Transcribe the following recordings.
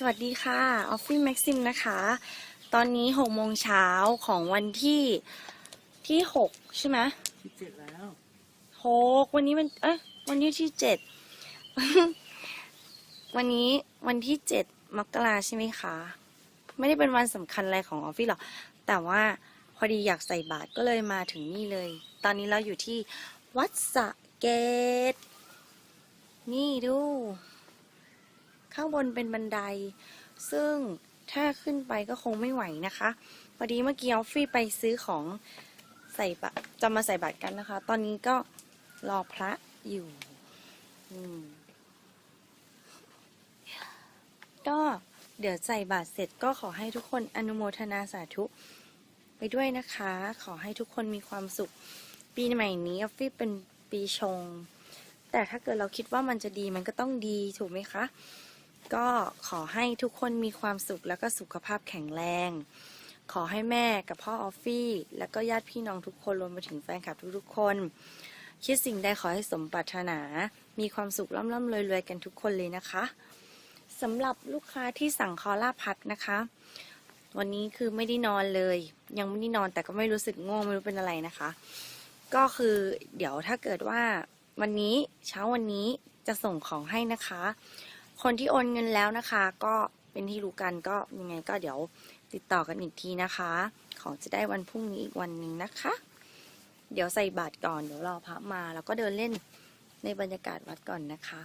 สวัสดีค่ะ ออฟฟี่แม็กซิมนะคะ ตอนนี้หกโมงเช้าของวันที่ที่หกใช่ไหมสิบเจ็ดแล้วหกวันนี้มัน เอ้ยวันนี้ที่เจ็ด วันนี้วันที่เจ็ดมกราใช่ไหมคะ ไม่ได้เป็นวันสำคัญอะไรของออฟฟิศหรอก แต่ว่าพอดีอยากใส่บาตรก็เลยมาถึงนี่เลย ตอนนี้เราอยู่ที่วัดสระเกต นี่ดู ข้างบนเป็นบันได ซึ่งถ้าขึ้นไปก็คงไม่ไหวนะคะ พอดีเมื่อกี้ออฟฟี่ไปซื้อของใส่บาตรจะมาใส่บาตรกันนะคะ ตอนนี้ก็รอพระอยู่ก็เดี๋ยวใส่บาตรเสร็จก็ขอให้ทุกคนอนุโมทนาสาธุ ไปด้วยนะคะ ขอให้ทุกคนมีความสุข ปีใหม่นี้ออฟฟี่เป็นปีชง แต่ถ้าเกิดเราคิดว่ามันจะดีมันก็ต้องดีถูกไหมคะ ก็ขอให้ทุกคนมีความสุขแล้วก็สุขภาพแข็งแรง ขอให้แม่กับพ่อออฟฟี่แล้วก็ญาติพี่น้องทุกคนรวมไปถึงแฟนคลับทุกๆคน คิดสิ่งใดขอให้สมปรารถนา มีความสุขร่ำร่ำรวยรวยๆกันทุกคนเลยนะคะสำหรับลูกค้าที่สั่งคอล่าพัดนะคะ วันนี้คือไม่ได้นอนเลย ยังไม่ได้นอนแต่ก็ไม่รู้สึกง่วงไม่รู้เป็นอะไรนะคะ ก็คือเดี๋ยวถ้าเกิดว่าวันนี้เช้าวันนี้จะส่งของให้นะคะ คนที่โอนเงินแล้วนะคะ ก็เป็นที่รู้กันก็ยังไงก็เดี๋ยวติดต่อกันอีกทีนะคะ ของจะได้วันพรุ่งนี้อีกวันหนึ่งนะคะ เดี๋ยวใส่บาตรก่อนเดี๋ยวรอพระมาแล้วก็เดินเล่นในบรรยากาศวัดก่อนนะคะ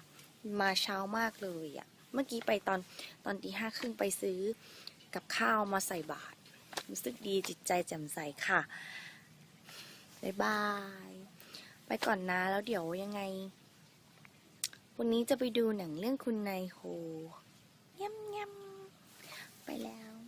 มาเช้ามากเลยอะ่ะเมื่อกี้ไปตอนตอนตีห้าครึ่งไปซื้อกับข้าวมาใส่บาตรรู้สึกดีจิตใจแจ่มใสค่ะบ๊ายบาย ไปก่อนนะแล้วเดี๋ยวยังไง วันนี้จะไปดูหนังเรื่องคุณนายโฮย่ำย่ำไปแล้ว